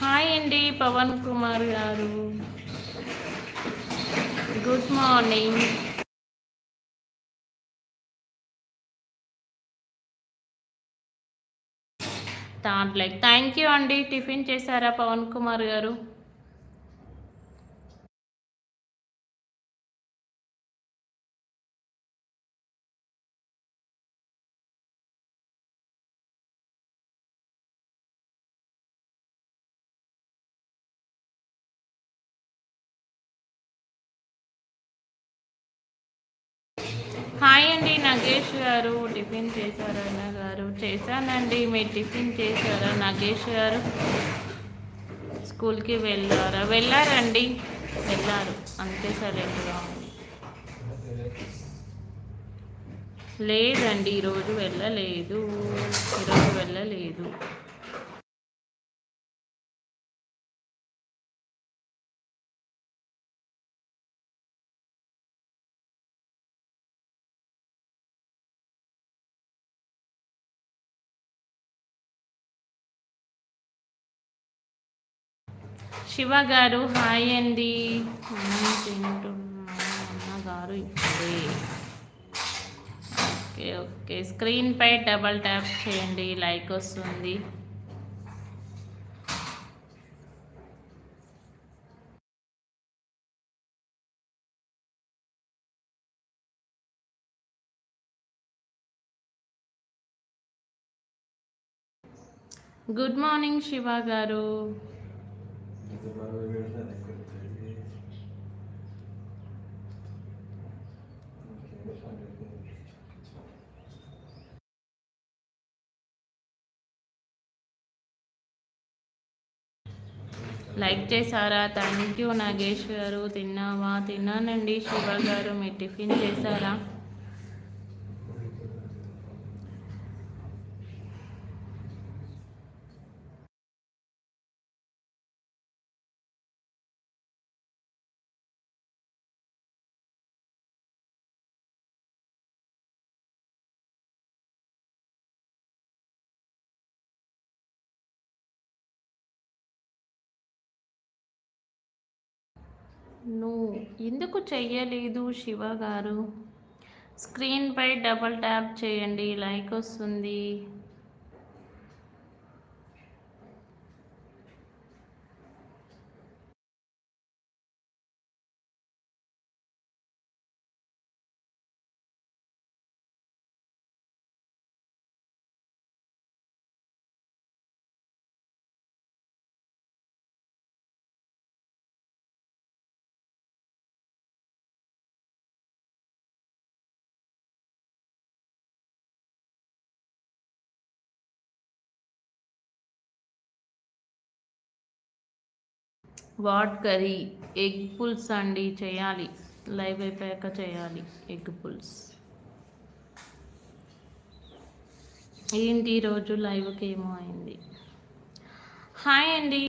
Hi అండి పవన్ కుమార్ గారు. Good morning దాంట్లో లైక్ థ్యాంక్ యూ అండి. టిఫిన్ చేశారా పవన్ కుమార్ గారు? హాయ్ అండి నగేష్ గారు. టిఫిన్ చేశారా అన్న గారు? చేశానండి. మీరు టిఫిన్ చేశారా నగేష్ గారు? స్కూల్కి వెళ్ళారా? వెళ్ళారండి. వెళ్ళారు. అంతే సరేగా ఉంది లేదండి ఈరోజు వెళ్ళలేదు. ఈరోజు వెళ్ళలేదు. శివ గారు హాయ్ అండి. అన్నగారు ఇప్పుడే. Okay okay. స్క్రీన్పై డబల్ ట్యాప్ చేయండి. లైక్ వస్తుంది. గుడ్ మార్నింగ్ శివ గారు. లైక్ చేశారా? థ్యాంక్ యూ నాగేష్ గారు. తిన్నావా? తిన్నానండి శివ గారు. మీరు టిఫిన్ చేశారా? నువ్వు ఎందుకు చెయ్యలేదు శివ గారు? స్క్రీన్పై డబల్ ట్యాప్ చేయండి లైక్ వస్తుంది. What curry? ఎగ్ పుల్స్ అండి చేయాలి. లైవ్ అయిపోయాక చేయాలి ఎగ్ పుల్స్. ఏంటి ఈరోజు లైవ్కి ఏమో అయింది. హాయ్ అండి.